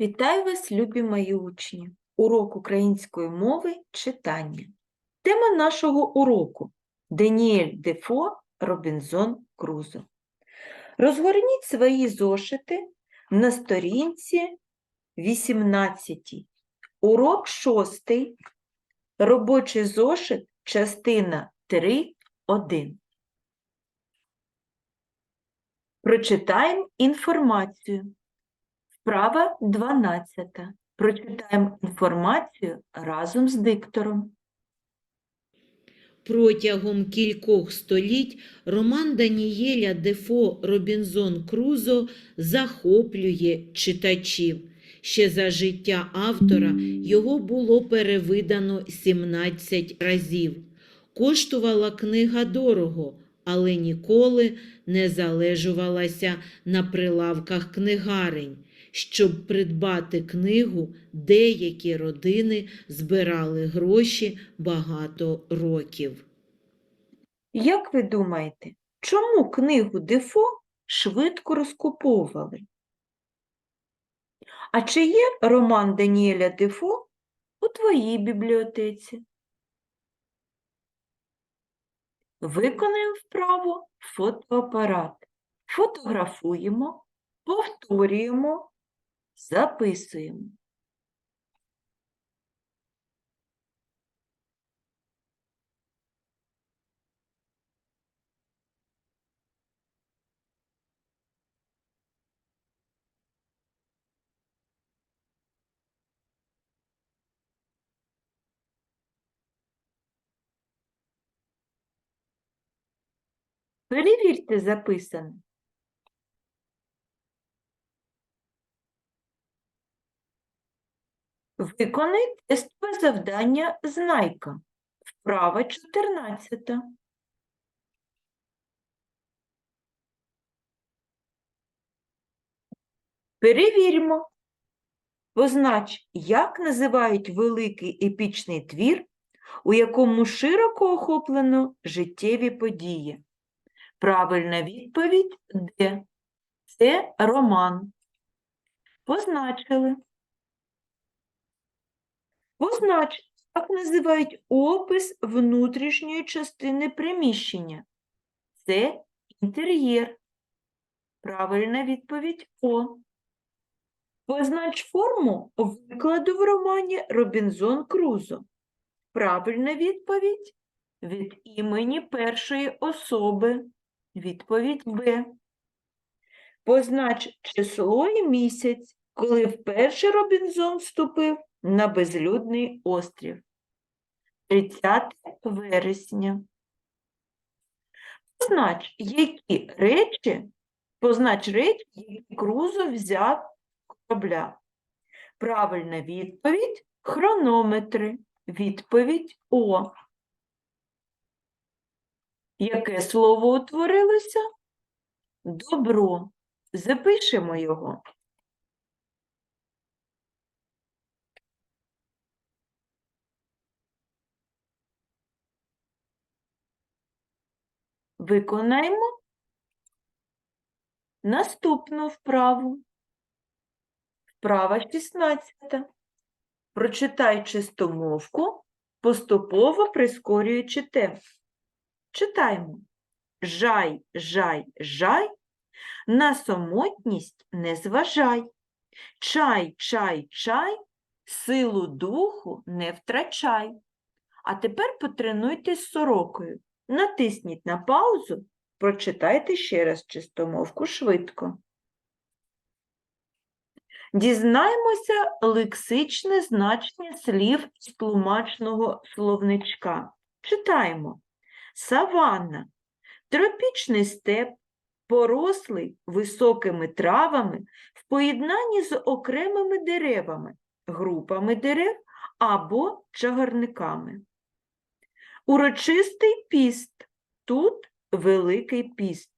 Вітаю вас, любі мої учні! Урок української мови читання. Тема нашого уроку Даніель Дефо Робінзон Крузо. Розгорніть свої зошити на сторінці 18. Урок 6. Робочий зошит, частина 3.1. Прочитаємо інформацію. Вправа 12. Прочитаємо інформацію разом з диктором. Протягом кількох століть роман Данієля Дефо Робінзон Крузо захоплює читачів. Ще за життя автора його було перевидано 17 разів. Коштувала книга дорого, але ніколи не залежувалася на прилавках книгарень. Щоб придбати книгу, деякі родини збирали гроші багато років. Як ви думаєте, чому книгу Дефо швидко розкуповували? А чи є роман Даніеля Дефо у твоїй бібліотеці? Виконаємо вправо фотоапарат. Фотографуємо, повторюємо, записуємо. Перевірте записане. Виконай тестове завдання Знайка. Вправа 14. Перевіримо. Познач, як називають великий епічний твір, у якому широко охоплено життєві події. Правильна відповідь Д. Це роман. Позначили. Познач, як називають опис внутрішньої частини приміщення. Це інтер'єр. Правильна відповідь О. Познач форму викладу в романі Робінзон Крузо. Правильна відповідь від імені першої особи. Відповідь Б. Познач число і місяць, коли вперше Робінзон вступив на безлюдний острів. 30 вересня. Познач, які речі, познач речі, які Крузо взяв корабля. Правильна відповідь – хронометри. Відповідь О. Яке слово утворилося? Добро. Запишемо його. Виконаємо наступну вправу. Вправа 16. Прочитай чистомовку, поступово прискорюючи темп. Читаємо. Жай, жай, жай, на самотність не зважай. Чай, чай, чай, силу духу не втрачай. А тепер потренуйтесь сорокою. Натисніть на паузу, прочитайте ще раз чистомовку швидко. Дізнаємося лексичне значення слів з тлумачного словничка. Читаємо. Саванна – тропічний степ, порослий високими травами в поєднанні з окремими деревами, групами дерев або чагарниками. Урочистий піст. Тут Великий піст.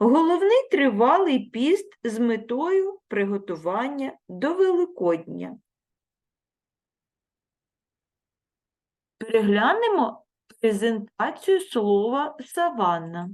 Головний тривалий піст з метою приготування до Великодня. Переглянемо презентацію слова саванна.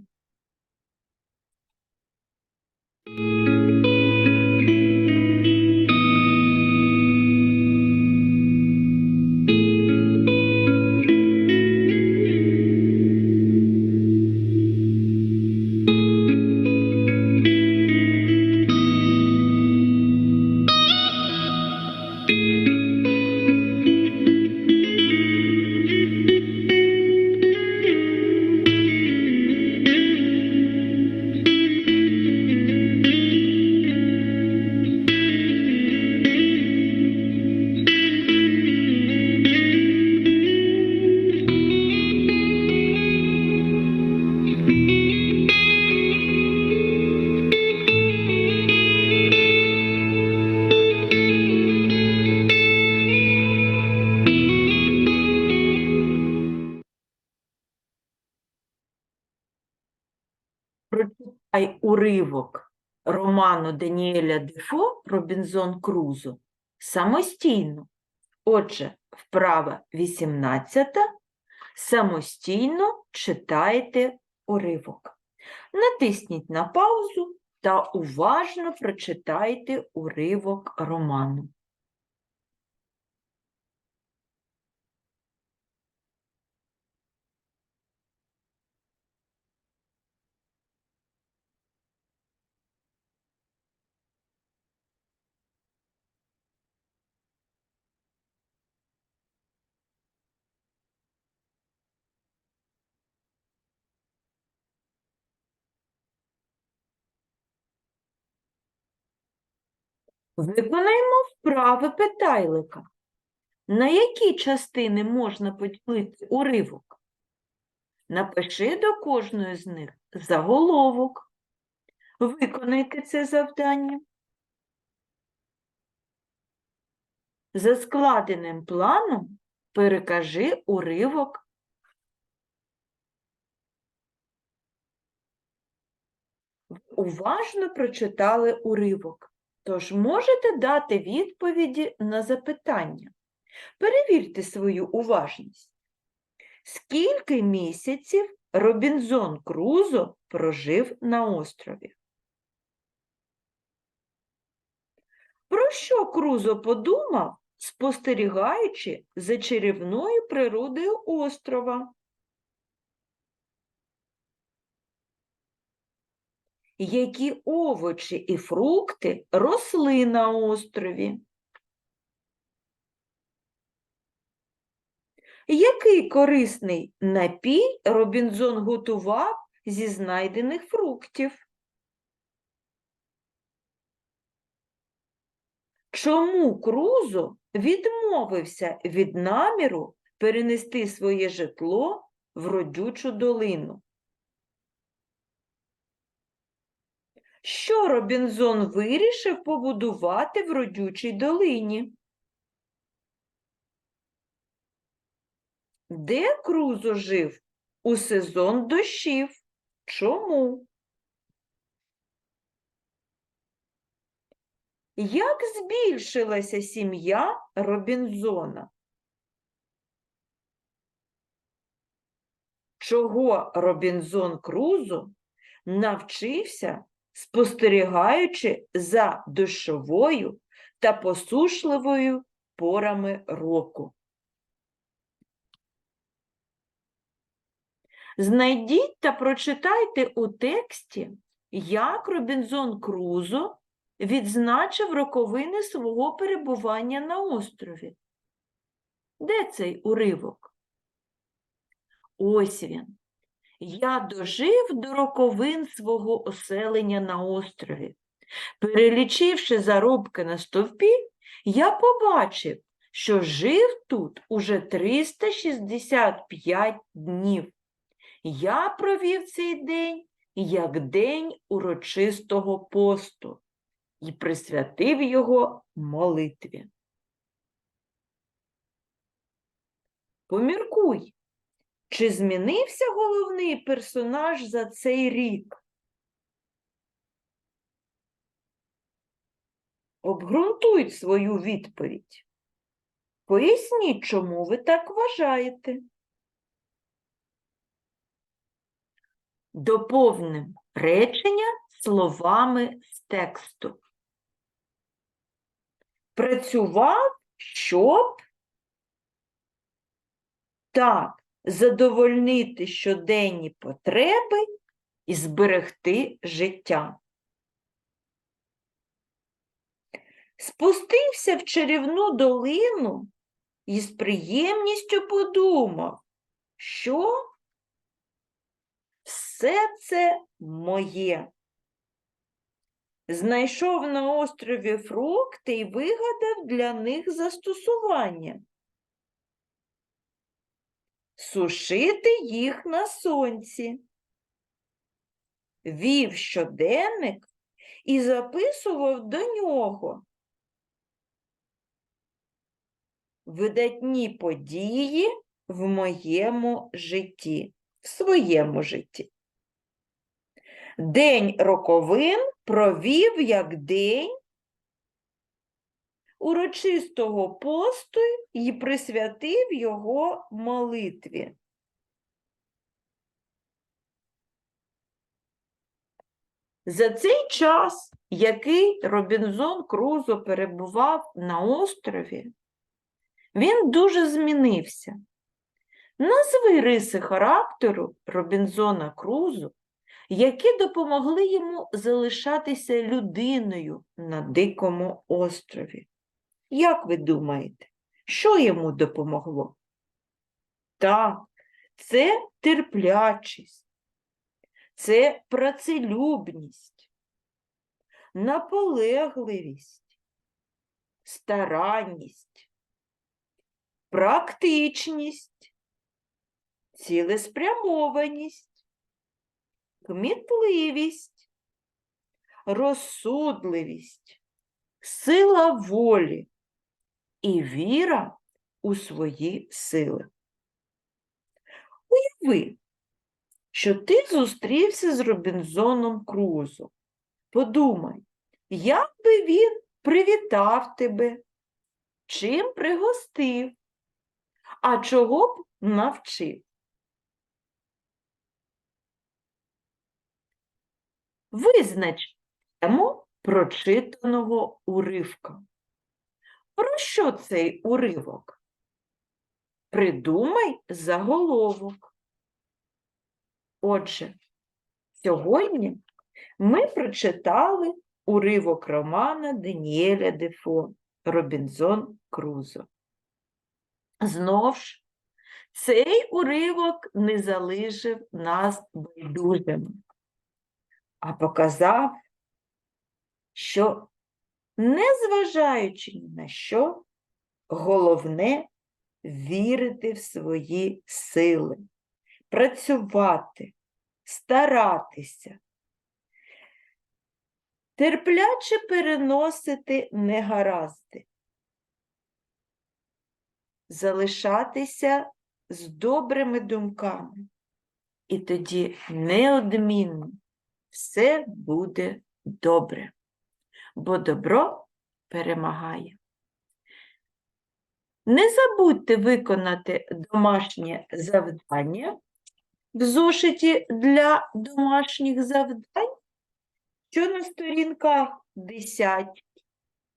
Уривок роману Даніеля Дефо Робінзон Крузо самостійно. Отже, вправа 18. Самостійно читайте уривок. Натисніть на паузу та уважно прочитайте уривок роману. Виконаємо вправи питайлика. На які частини можна поділити уривок? Напиши до кожної з них заголовок. Виконайте це завдання. За складеним планом перекажи уривок. Уважно прочитали уривок. Тож можете дати відповіді на запитання. Перевірте свою уважність. Скільки місяців Робінзон Крузо прожив на острові? Про що Крузо подумав, спостерігаючи за чарівною природою острова? Які овочі і фрукти росли на острові? Який корисний напій Робінзон готував зі знайдених фруктів? Чому Крузо відмовився від наміру перенести своє житло в родючу долину? Що Робінзон вирішив побудувати в родючій долині? Де Крузо жив у сезон дощів? Чому? Як збільшилася сім'я Робінзона? Чого Робінзон Крузо навчився, спостерігаючи за дощовою та посушливою порами року? Знайдіть та прочитайте у тексті, як Робінзон Крузо відзначив роковини свого перебування на острові. Де цей уривок? Ось він. Я дожив до роковин свого оселення на острові. Перелічивши заробки на стовпі, я побачив, що жив тут уже 365 днів. Я провів цей день як день урочистого посту і присвятив його молитві. Поміркуй, чи змінився головний персонаж за цей рік? Обґрунтуй свою відповідь. Поясніть, чому ви так вважаєте. Доповним речення словами з тексту. Працював, щоб так задовольнити щоденні потреби і зберегти життя. Спустився в чарівну долину і з приємністю подумав, що все це моє. Знайшов на острові фрукти і вигадав для них застосування. Сушити їх на сонці. Вів щоденник і записував до нього видатні події в моєму житті в своєму житті. День роковин провів як день урочистого посту і присвятив його молитві. За цей час, який Робінзон Крузо перебував на острові, він дуже змінився. Назви риси характеру Робінзона Крузо, які допомогли йому залишатися людиною на Дикому острові. Як ви думаєте, що йому допомогло? Так, це терплячість, це працелюбність, наполегливість, старанність, практичність, цілеспрямованість, кмітливість, розсудливість, сила волі і віра у свої сили. Уяви, що ти зустрівся з Робінзоном Крузо. Подумай, як би він привітав тебе, чим пригостив, а чого б навчив. Визнач тему прочитаного уривка. Про що цей уривок? Придумай заголовок. Отже, сьогодні ми прочитали уривок романа Даніеля Дефо Робінзон Крузо. Знов ж, цей уривок не залишив нас байдужими, а показав, що, незважаючи ні на що, головне вірити в свої сили, працювати, старатися, терпляче переносити негаразди, залишатися з добрими думками, і тоді неодмінно все буде добре, бо добро перемагає. Не забудьте виконати домашнє завдання в зошиті для домашніх завдань, що на сторінках 10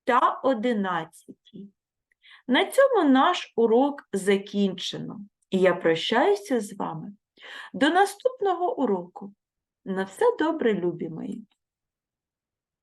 та 11. На цьому наш урок закінчено, і я прощаюся з вами до наступного уроку. На все добре, любі мої!